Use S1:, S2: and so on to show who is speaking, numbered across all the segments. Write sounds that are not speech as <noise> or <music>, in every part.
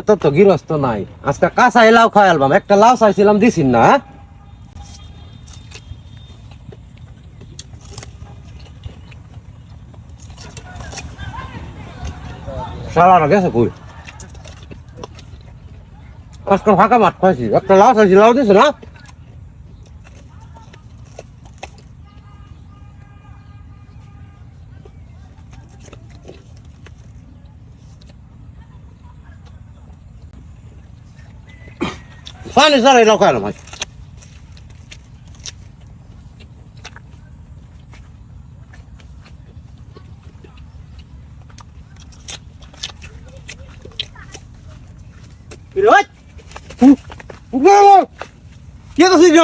S1: এত তো গৃহস্থ নাই। আজকে কাঁচা লাউ খাই আলবাম। একটা লাউ চাইছিলাম, দিছিন না হ্যাঁ? গেছে কই? আজকে ফাঁকা মাঠ খাইছি একটা লাউ চাইছি, লাউ দিছে না?
S2: তো সিজ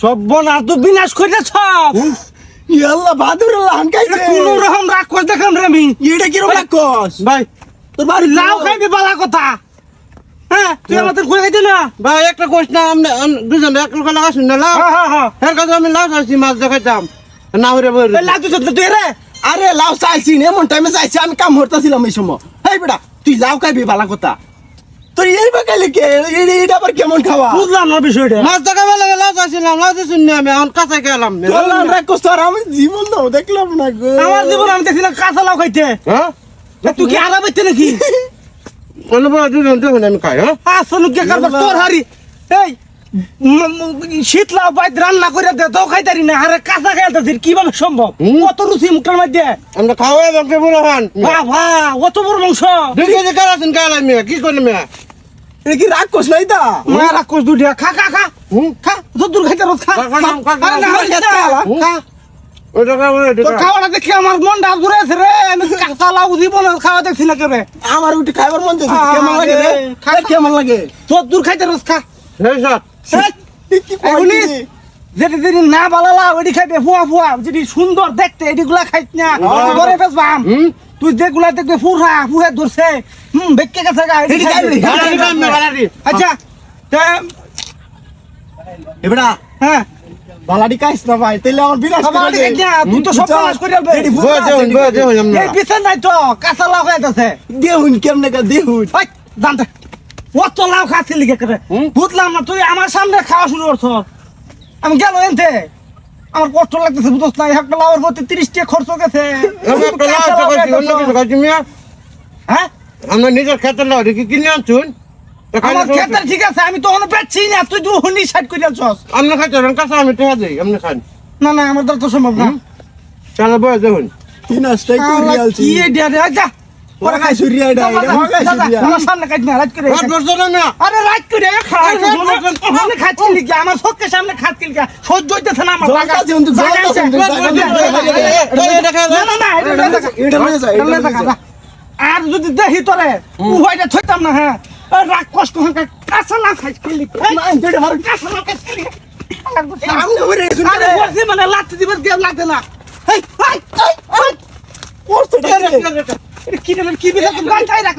S2: সব্বনাশ তো বিনাশ করে সব
S3: ইয়াল্লা বাদুর
S2: এটা কোন রকম রাগ করে দেখাম রে আমি।
S3: এটা কি রকম কস
S1: ভাই
S2: তোর বাড়ি লাউ খাইবি বালা কথা। হ্যাঁ তুই আমাদের করে খাইতে না?
S1: ভাই একটা কোশ না আমি দুজন এক লোক লাগাইছি না লাউ
S2: হ্যাঁ হ্যাঁ হ্যাঁ।
S1: কাছে আমি লাউ চাইছি মাছ দেখাইতাম। না বই
S2: লাউ তুই রে?
S3: আরে লাউ চাইছি না এমন টাইমে চাইছি আমি কাম হরতাছিলাম এই সময়। হেই বেটা তুই লাউ খাইবি বালা কথা। তোর এই বাকাইলে কে? এইটা আবার কেমন খাওয়া?
S2: বুঝলাম না বিষয়টা।
S1: মাছ দেখাবার লাগে লাউ চাইছিলাম লাউ না আমি এখন কাঁচাই খেলাম
S3: লাউ কষ্ট আর আমি জীবন দাও দেখলাম না গো।
S2: আমার জীবন আমি দেখছিলাম কাঁচা লাউ খাইতে।
S1: হ্যাঁ?
S2: তুই কি আরা বাইতে নাকি? <laughs>
S1: আমি খাই হ্যাঁ?
S2: আসলে কে করবার তোর হারি এই উম, উম, শীত লাউ বাইত রান্না করে দে তো খাইতারি না আরে কাঁচা খাইতাছিস কীভাবে সম্ভব?
S1: হুম।
S2: কত রুচি মুখের মধ্যে?
S1: আমরা খাওয়াই বাকি বলে খান
S2: বাহ বাহ অত বড় মাংস।
S1: দুই কেজি কারাছেন খাইলাম মেয়ে? কি করলাম মেয়ে?
S3: এটা কি রাগ কস নাই তা?
S2: মায়ের রাক্ষস দুটিয়া খা খা খা।
S1: হুম?
S2: খা যত দূর খাইতে রোজ খা।
S1: খা, খা, খা, খা, খা,
S2: খাওয়াটা দেখে আমার মনটা ঘুরে আছে রে আমি কাঁচা লাউ জীবন খাওয়া দেখছি না কেবে
S3: আমার উঠে খাইবার মন চাইছে কেমন লাগে রে
S2: খা,
S3: কেমন লাগে
S2: তোর দূর খাইতে রোজ খা
S1: সেই সাত
S2: এই,
S3: এ, কি
S2: এই
S3: কইলি?
S2: শুনিস? যেটি যেটি না ভালো লাউ এটি খাইবে ফুয়া ফুয়া যেটি সুন্দর দেখতে এটিগুলা খাইত না
S3: হ্যাঁ।
S2: ঘরে তুই যেগুলা দেখবে ফুরহা ফুহে ধরছে হুম বেঁকে গেছে গা আচ্ছা হ্যাঁ
S3: বালাডি খাইস না ভাই তাইলে আমার বিনাশ
S2: না, তুই তো সব
S3: চল,
S2: নাশ করে
S1: বই
S3: খাইবে।
S1: দেউন আমরা
S2: এই বিছান নাই তো কাঁচা লাউ খাইতেছে
S3: দেহুন কেমনে কা দেহুন?
S2: ওই জানতে অত লাউ খাচ্ছি লিখে করে? বুঝলাম না তুই আমার সামনে খাওয়া শুরু করছ। আমি গেল এনতে। আমার কষ্ট লাগতেছে বুঝছ না? একটা লাউর প্রতি তিরিশ টাকা খরচ গেছে।
S1: আমি একটা লাউ খাইছি অন্য কিছু খাইছি মেয়ে।
S2: হ্যাঁ?
S1: আমরা নিজের খেতের লাউ কিনে আনছুন? তা
S2: আমার ক্ষেত্রে ঠিক আছে আমি তো কোনো বেচছি না তুই দু হুন্ডি সাইড করে আনছস
S1: আপনি খাইতে কাঁচা আমি টেহা দিই আপনি খান।
S2: না না আমার দ্বারা তো সম্ভব না।
S1: তাহলে বই দেখুন।
S3: বিনাশটাই করে
S2: আল্লাহ,
S3: আলছি
S2: কি এটা রে যা।
S3: ওরা খাই। সুরিয়া এটা খাই
S2: আমার সামনে কাট না রাত করে
S1: না
S2: আরে রাত করে খা
S1: আরে রাত বসছেন।
S2: সামনে খাচ্ছি লিখে আমার চোখের সামনে খাচ্ছি লিখে সহ্য হইতেছে না আমার লাগা- না, না,
S1: খাই
S2: না, এটা। আর যদি দেখি তোরে উভয়টা ছইতাম না হ্যাঁ? আর রাগ কষ্ট হাঁকা কাঁচা না খাইছ খেলি
S3: না, এটা ধর।
S2: কাঁচা না খাইছ খেলি। মানে লাত্তি দিবার দিয়ে লাগতে না। কি কি গান চাই রাখ